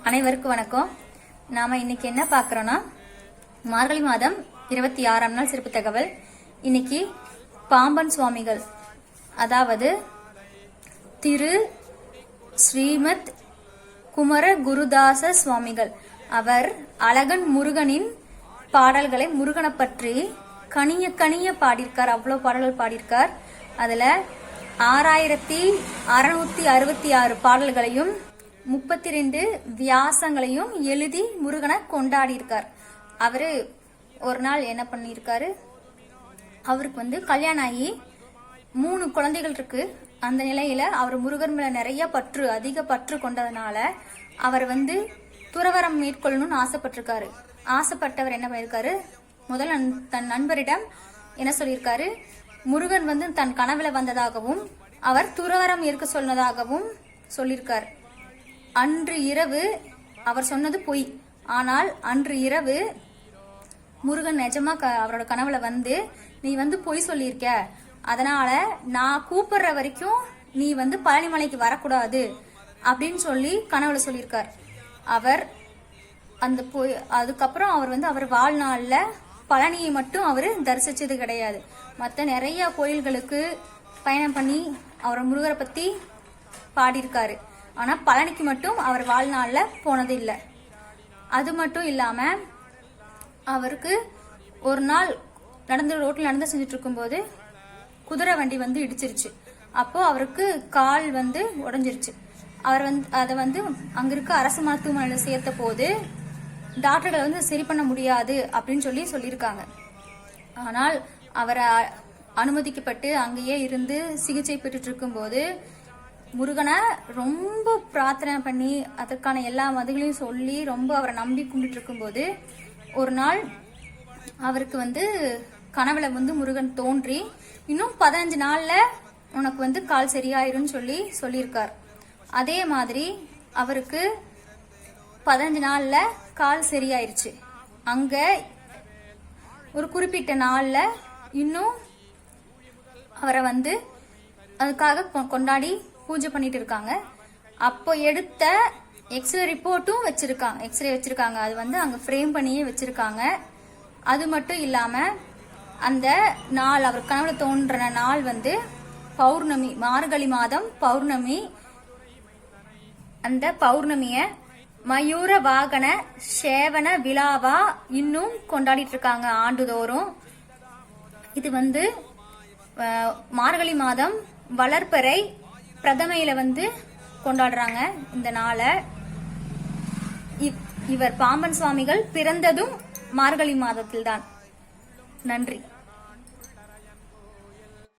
அனைவருக்கும் வணக்கம். நாம இன்னைக்கு என்ன பார்க்குறோன்னா மார்கழி மாதம் இருபத்தி ஆறாம் நாள் சிறப்பு தகவல். இன்னைக்கு பாம்பன் சுவாமிகள் அதாவது திரு ஸ்ரீமத் குமர குருதாச சுவாமிகள் அவர் அழகன் முருகனின் பாடல்களை முருகனை பற்றி கனிய கனிய பாடியிருக்கார். அவ்வளோ பாடல்கள் பாடியிருக்கார். அதுல ஆறாயிரத்தி அறுநூத்தி அறுபத்தி ஆறு பாடல்களையும் முப்பத்தி ரெண்டு வியாசங்களையும் எழுதி முருகனை கொண்டாடியிருக்கார். அவரு ஒரு நாள் என்ன பண்ணியிருக்காரு? அவருக்கு வந்து கல்யாணம் ஆகி மூணு குழந்தைகள் இருக்கு. அந்த நிலையில அவர் முருகன் மேல நிறைய பற்று அதிக பற்று கொண்டதுனால அவர் வந்து துறவரம் மேற்கொள்ளணும்னு ஆசைப்பட்டிருக்காரு. ஆசைப்பட்டவர் என்ன பண்ணியிருக்காரு? முதல் தன் நண்பரிடம் என்ன சொல்லியிருக்காரு? முருகன் வந்து தன் கனவுல வந்ததாகவும் அவர் துறவரம் இருக்க சொன்னதாகவும் சொல்லியிருக்கார். அன்று இரவு அவர் சொன்னது பொய். ஆனால் அன்று இரவு முருகன் நிஜமா க- அவரோட கனவுல வந்து நீ வந்து பொய் சொல்லியிருக்க. அதனால நான் கூப்பிடுற வரைக்கும் நீ வந்து பழனிமலைக்கு வரக்கூடாது. அப்படின்னு சொல்லி கனவுல சொல்லியிருக்கார். அவர் அந்த பொய் அதுக்கப்புறம் அவர் வந்து அவர் வாழ்நாளில் பழனியை மட்டும் அவர் தரிசிச்சது கிடையாது. மற்ற நிறைய கோயில்களுக்கு பயணம் பண்ணி அவர் முருகரை பற்றி பாடியிருக்காரு. ஆனால் பழனிக்கு மட்டும் அவர் வாழ்நாளில் போனது இல்லை அது மட்டும் இல்லாமல் அவருக்கு ஒரு நாள் நடந்து ரோட்டில் நடந்து செஞ்சுட்டு இருக்கும்போது குதிரை வண்டி வந்து இடிச்சிருச்சு. அப்போது அவருக்கு கால் வந்து உடஞ்சிருச்சு. அவர் வந்து அதை வந்து அங்கே இருக்க அரசு மருத்துவமனையில் சேர்த்த போது டாக்டர்களை வந்து சரி பண்ண முடியாது அப்படின்னு சொல்லி சொல்லியிருக்காங்க. ஆனால் அவரை அனுமதிக்கப்பட்டு அங்கேயே இருந்து சிகிச்சை பெற்றுட்டு இருக்கும்போது முருகனை ரொம்ப பிரார்த்தனை பண்ணி அதற்கான எல்லா மதுகளையும் சொல்லி ரொம்ப அவரை நம்பி கும்பிட்டு இருக்கும்போது ஒரு நாள் அவருக்கு வந்து கனவுல வந்து முருகன் தோன்றி இன்னும் பதினஞ்சு நாள்ல உனக்கு வந்து கால் சரியாயிரும்னு சொல்லி சொல்லியிருக்கார். அதே மாதிரி அவருக்கு பதினஞ்சு நாள்ல கால் சரியாயிருச்சு. அங்க ஒரு குறிப்பிட்ட நாள்ல இன்னும் அவரை வந்து அதுக்காக கொ- கொண்டாடி பூஜை பண்ணிட்டு இருக்காங்க. அப்போ எடுத்த எக்ஸ்ரே ரிப்போர்ட்டும் வச்சிருக்காங்க. எக்ஸ்ரே வச்சிருக்காங்க. அது வந்து அங்க ஃப்ரேம் பண்ணியே வச்சிருக்காங்க. அது மட்டும் இல்லாம அந்த நாள் அவர் கனவுல தோன்ற நாள் வந்து பௌர்ணமி மார்கழி மாதம் பௌர்ணமி அந்த பௌர்ணமிய மயூர வாகன சேவன விழாவா இன்னும் கொண்டாடிட்டு இருக்காங்க ஆண்டுதோறும். இது வந்து மார்கழி மாதம் வளர்ப்பறை பிரதமையில வந்து கொண்டாடுறாங்க இந்த நாளை. இவர் பாம்பன் சுவாமிகள் பிறந்ததும் மார்கழி மாதத்தில்தான். நன்றி.